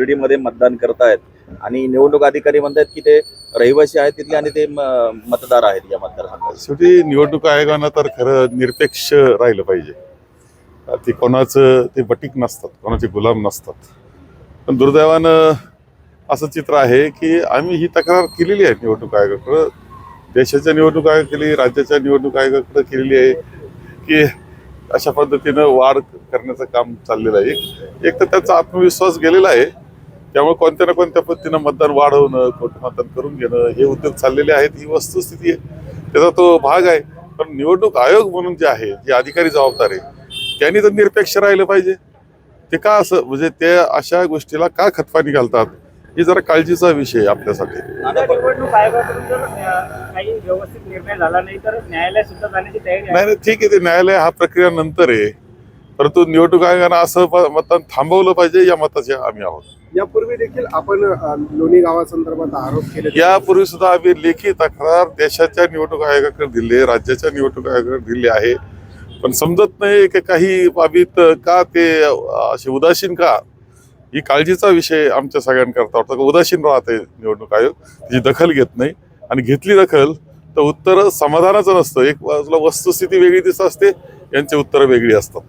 मध्ये मतदान करतायत. आणि निवडणूक अधिकारी म्हणतात की ते रहिवासी आहेत तिथले आणि ते म- मतदार आहेत या मतदारसंघात. शेवटी निवडणूक आयोगानं तर खरं निरपेक्ष राहिलं पाहिजे. ते कोणाचं ते बटीक नसतात कोणाचे गुलाम नसतात. पण दुर्दैवानं असं चित्र आहे की आम्ही ही तक्रार केलेली आहे निवडणूक आयोगाकडं. देशाच्या निवडणूक आयोग केली राज्याच्या निवडणूक आयोगाकडं केलेली आहे की अशा पद्धतीनं वाढ करण्याचं काम चाललेलं आहे. एक तर त्याचा आत्मविश्वास गेलेला आहे. त्यामुळे कोणत्या ना कोणत्या पद्धतीनं मतदान वाढवणं कोणतं मतदान करून घेणं हे उद्योग चाललेले आहेत ही वस्तुस्थिती आहे. त्याचा तो भाग आहे. पण निवडणूक आयोग म्हणून जे आहे जे अधिकारी जबाबदार आहे त्यांनी तर निरपेक्ष राहिलं पाहिजे. ते का असं म्हणजे ते अशा गोष्टीला का खतपाणी घालतात ही जरा काळजीचा विषय आपल्यासाठी. आता निवडणूक आयोगाकडून जर अं, काही व्यवस्थित निर्णय झाला नाही तर न्यायालय सुद्धा जाण्याची तयारी आहे. नाही नाही ठीक आहे ते न्यायालय हा प्रक्रिया नंतर आहे. परंतु निवडणूक आयोगानं असं मतदान थांबवलं पाहिजे या मताचे आम्ही आहोत. यापूर्वी देखील आपण लोणी गावासंदर्भात आरोप केले. यापूर्वी सुद्धा आम्ही लेखी तक्रार देशाच्या निवडणूक आयोगाकडे दिली राज्याच्या निवडणूक आयोगाकडे दिली आहे. पण समजत नाही की काही बाबीत का ते असे उदासीन का? ही काळजीचा विषय आमच्या सगळ्यांकरता वाटतो. का उदासीन राहते निवडणूक आयोग. त्याची दखल घेत नाही. आणि घेतली दखल तर उत्तर समाधानाचं नसतं. एक बाजूला वस्तुस्थिती वेगळी दिसत असते यांची उत्तरं वेगळी असतात.